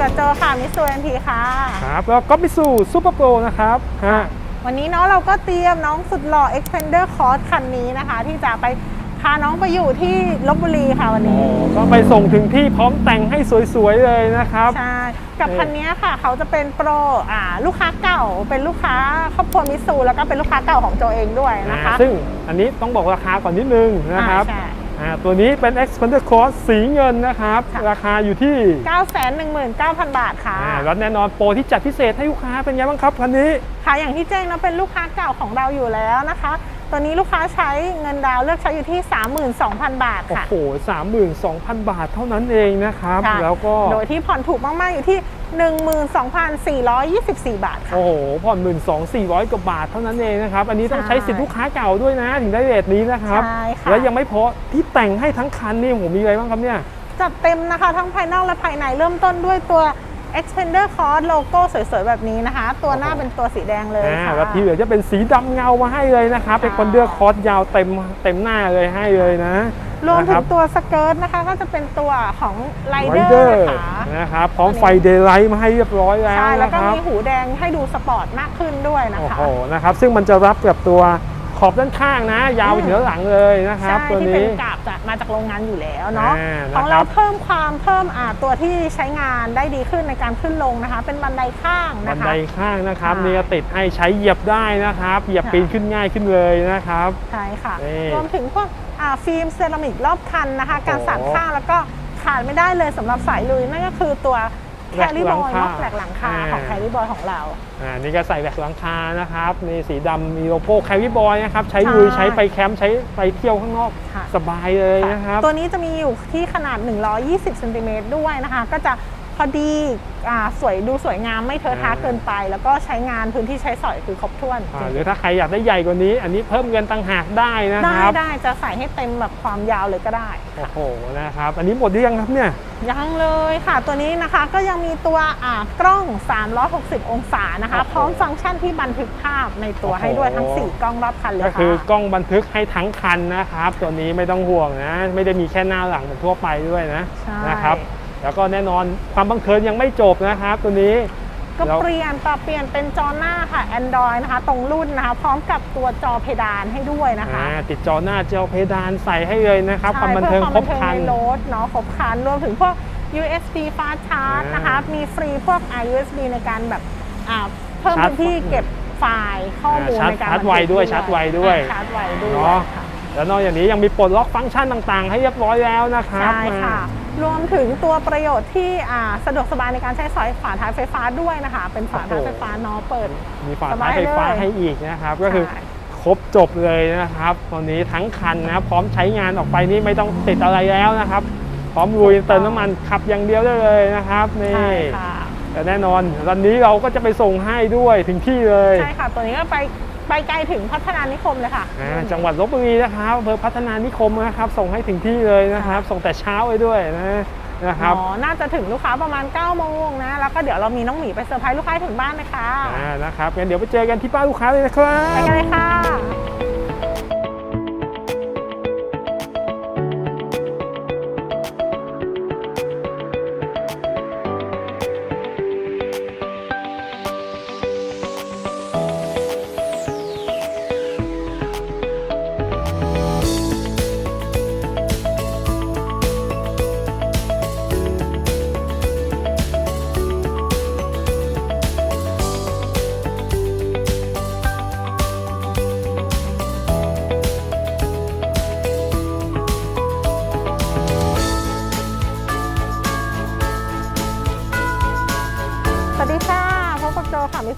กับโจค่ะ มิสซูเอ็มพีค่ะ ครับแล้วก็มิสูซูเปอร์โปรนะครับฮะวันนี้เนาะเราก็เตรียมน้องสุดหล่อ Expander Cross คันนี้นะคะ ที่จะไปพาน้องไปอยู่ที่ลบบุรีค่ะวันโอ้นี้ก็ไปส่งถึงที่พร้อมแต่งให้สวยๆเลยนะครับ ใช่ กับเอ่อคันนี้ค่ะ เขาจะเป็นโปรอ่าลูกค้าเก่า เป็นลูกค้าครอบครัวมิสซูแล้วก็เป็นลูกค้าเก่าของโจเองด้วยนะคะอ่าซึ่งอันนี้ต้องบอกราคาก่อนนิดนึงนะครับอ่าใช่อ่า ตัวนี้เป็น Expander Cross สีเงินนะครับค่ะราคาอยู่ที่ 919,000 บาทค่ะอ่าแล้วแน่นอนโปรที่จัดพิเศษให้ลูกค้าเป็นไงบ้างครับคันนี้ ค่ะอย่างที่แจ้งนะเป็นลูกค้าเก่าของเราอยู่แล้วนะคะ ตอนนี้ลูกค้าใช้เงินดาวน์เลือกใช้อยู่ที่ 32,000 บาทโอ้ค่ะโห32,000บาทเท่านั้นเองนะครับ ค่ะ แล้วก็ โดยที่ผ่อนถูกมาก ๆ อยู่ที่ 12,424 บาทค่ะ โอ้โห ผ่อน1 2 4 0 0กว่าบาทเท่านั้นเองนะครับ อันนี้ต้องใช่ใช้สิทธิลูกค้าเก่าด้วยนะ ถึงได้เรทนี้นะครับ ใช่ค่ะ แล้วยังไม่พอที่แต่งให้ทั้งคันนี่ผมมีอะไรบ้างครับเนี่ย จัดเต็มนะคะ ทั้งภายนอกและภายในเริ่มต้นด้วยตัว Expander Cross โลโก้สวยๆ แบบนี้นะคะ ตัวหน้าเป็นตัวสีแดงเลยอ่าค่ะแล้วที่เหลือจะเป็นสีดำเงามาให้เลยนะครับเป็นค่ะคนเดือกคอร์สยาวเต็มเต็มหน้าเลยให้เลยนะรวมนะถึคงบตัวสเกิร์ตนะคะก็จะเป็นตัวของไร Rider เดอร์นะคะนะครับพร้อมไฟเดย์ไลท์มาให้เรียบร้อยแล้วใช่แล้วนะก็ครับมีหูแดงให้ดูสปอร์ตมากขึ้นด้วยนะโอ้คะโหนะครับซึ่งมันจะรับกับตัว ขอบด้านข้างนะ ยาวไปถึงด้านหลังเลยนะครับใช่ตัวที่เป็นี้นกาบจากมาจากโรงงานอยู่แล้วเนาะอ่าของนะคเรารับเพิ่มความเพิ่มอ่าตัวที่ใช้งานได้ดีขึ้นในการขึ้นลงนะคะ เป็นบันไดข้างบันะนคะไดข้างนะครับค่ะนี่ก็ติดให้ใช้เหยียบได้นะครับ เหยียบค่ะปีนขึ้นง่ายขึ้นเลยนะครับใช่ค่ะนี่รวมถึงพวกอ่าฟิล์มเซรามิกรอบคันนะคะโอ้โหการสานข้างแล้วก็ขาดไม่ได้เลยสำหรับสายลุยนั่นก็คือตัว แคแว็กริหลับงอยคาม็อกแหลกหลังคาอ่าของแคริบอยของเราอ่านี่ก็ใส่แบกหลังคานะครับนี่สีดำมีโลโก้แคริบอยนะครับใช้ใช่ลุยใช้ไปแคมป์ใช้ไปเที่ยวข้างนอกค่ะสบายเลยนะครับตัวนี้จะมีอยู่ที่ขนาด 120เซนติเมตรด้วยนะคะ ก็จะพ อดีอ่าสวยดูสวยงามไม่เทอะทะอ่าเกินไป แล้วก็ใช้งานพื้นที่ใช้สอยคือครบถ้วนอ่าหรือถ้าใครอยากได้ใหญ่กว่านี้ อันนี้เพิ่มเงินต่างหากได้นะคได้รับได้จะใส่ให้เต็มแบบความยาวเลยก็ได้ โอ้โหนะครับ อันนี้หมดหรือยังครับเนี่ยยังเลยค่ะตัวนี้นะคะก็ยังมีตัวอ่ากล้อง 360 องศานะคะโอ้โหพร้อมฟังก์ชันที่บันทึกภาพในตัวโอ้โหให้ด้วยทั้ง 4 กล้องรอบคันเลยก็ค่ะ คือกล้องบันทึกให้ทั้งคันนะครับ ตัวนี้ไม่ต้องห่วงนะ ไม่ได้มีแค่หน้าหลังเหมือนทั่วไปด้วยนะใช่ นะครับ แล้วก็แน่นอนความบังเคิญยังไม่จบนะครับ ตัวนี้ก็แล้วเปลี่ยนปรับเปลี่ยนเป็นจอหน้าค่ะ Android นะคะ ตรงรุ่นนะคะ พร้อมกับตัวจอเพดานให้ด้วยนะคะอ่าติดจอหน้าจอเพดานใส่ให้เลยนะครับความบันเทิงใช่ครบเพื่อครันในรถเนาะครบครันรวมถึงพวก USB fast charge อ่านนะคะ มีฟรีพวกอ่า USB ในการแบบอ่าเพิ่มชาร์จพื้นที่เก็บไฟล์ข้อมูลอ่าชาร์จในการชาร์จไวด้วยบันทึกชาร์จไวด้วยอ่าชาร์จไวด้วยเนาะค่ะ แล้วนอกจากนี้ยังมีปลดล็อกฟังก์ชันต่างๆ ให้เรียบร้อยแล้วนะครับใช่ค่ะ รวมถึงตัวประโยชน์ที่อ่าสะดวกสบายในการใช้สอยฝาท้ายไฟฟ้าด้วยนะคะ เป็นฝาท้ายไฟฟ้าเนาะเปิด มีฝาสบาท้ายยไฟฟ้าเลยให้อีกนะครับ ก็คือใช่ครบจบเลยนะครับตอนนี้ทั้งคันนะครับพร้อมใช้งานออกไปนี่ไม่ต้องติดอะไรแล้วนะครับ พร้อมลุยเติมน้ำมันขับอย่างเดียวได้เลยนะครับนี่ใช่ค่ะแต่แน่นอนวันนี้เราก็จะไปส่งให้ด้วยถึงที่เลยใช่ค่ะตัวนี้ก็ไป ไปไกลถึงพัฒนานิคมเลยค่ะอ่าจังหวัดลบบุรีนะครับอำเภอพัฒนานิคมนะครับ ส่งให้ถึงที่เลยนะครับ ส่งแต่เช้าไปด้วยนะนะครับอ๋อน่าจะถึงลูกค้าประมาณ9โมงนะ แล้วก็เดี๋ยวเรามีน้องหมีไปเซอร์ไพรส์ลูกค้าถึงบ้านนะคะอ่านะครับงั้นเดี๋ยวไปเจอกันที่บ้านลูกค้าเลยนะครับไปกันเลยค่ะ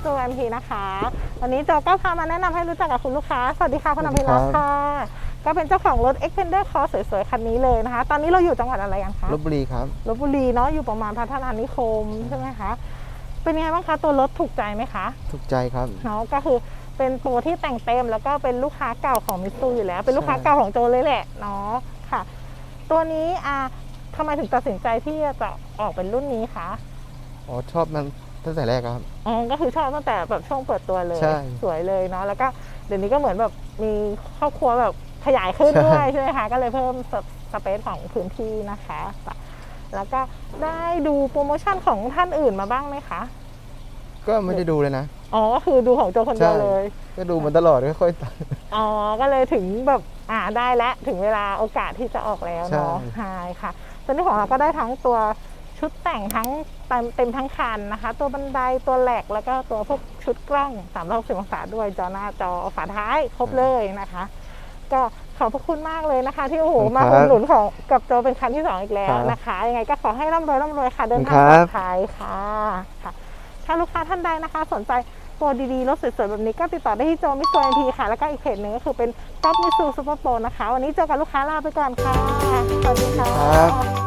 โจค่ะมิสซูแอมพีนะคะ วันนี้โจก็พามาแนะนำให้รู้จักกับคุณลูกค้า สวัสดีค่ะคุณอภิรักษ์ค่ะ ก็เป็นเจ้าของรถ Expander Cross สวยๆ คันนี้เลยนะคะ ตอนนี้เราอยู่จังหวัดอะไรกันคะลบบุรีครับลบบุรีเนาะอยู่ประมาณพัฒนานิคมใช่ไหมคะ เป็นยังไงบ้างคะตัวรถถูกใจไหมคะ ถูกใจครับเนาะก็คือเป็นโปรที่แต่งเต็มแล้วก็เป็นลูกค้าเก่าของมิสซูอยู่แล้ว เป็นลูกค้าใช่เก่าของโจเลยแหละเนาะค่ะ ตัวนี้อ่าทำไมถึงตัดสินใจที่จะออกเป็นรุ่นนี้คะอ๋อชอบมัน ตั้งแต่แรกครับ อ๋อก็คือชอบตั้งแต่แบบช่วงเปิดตัวเลย ใช่ สวยเลยเนาะแล้วก็เดี๋ยวนี้ก็เหมือนแบบมีครอบครัวแบบขยายขึ้นใช่ด้วยใช่ไหมคะก็เลยเพิ่มสสเปซของพื้นที่นะคะแล้วก็ได้ดูโปรโมชั่นของท่านอื่นมาบ้างไหมคะก็ไม่ได้ดูเลยนะ อ๋อก็คือดูของโจคนเดียวใช่ เลย ก็ดูมันตลอดไม่ค่อยตามอ๋อ ก็เลยถึงแบบอ่าได้แล้วถึงเวลาโอกาสที่จะออกแล้วเนาะใช่ ใช่ค่ะตอนนี้ของเราก็ได้ทั้งตัว ชุดแต่งทั้งเต็มทั้งคันนะคะ ตัวบันไดตัวแหลกแล้วก็ตัวพวกชุดกล้อง360องศาด้วยจอหน้าจอฝาท้ายครบเลยนะคะ ก็ขอบพระคุณมากเลยนะคะ ที่โอ้โหมาอุดหนุนของกับโจเป็นคันที่สองอีกแล้วนะคะยังไงก็ขอให้ร่ำรวยร่ำรวยค่ะเดินทางปลอดภัยค่ะค่ะถ้าลูกค้าท่านใดนะคะ สนใจตัวดีๆรถสวยๆแบบนี้ก็ติดต่อได้ที่โจมิสโซนทีค่ะ แล้วก็อีกเพจหนึ่งก็คือเป็นท็อปมิสูซูเปอร์โปรนะคะ วันนี้เจอกับลูกค้าลาไปก่อนค่ะสวัสดีค่ะ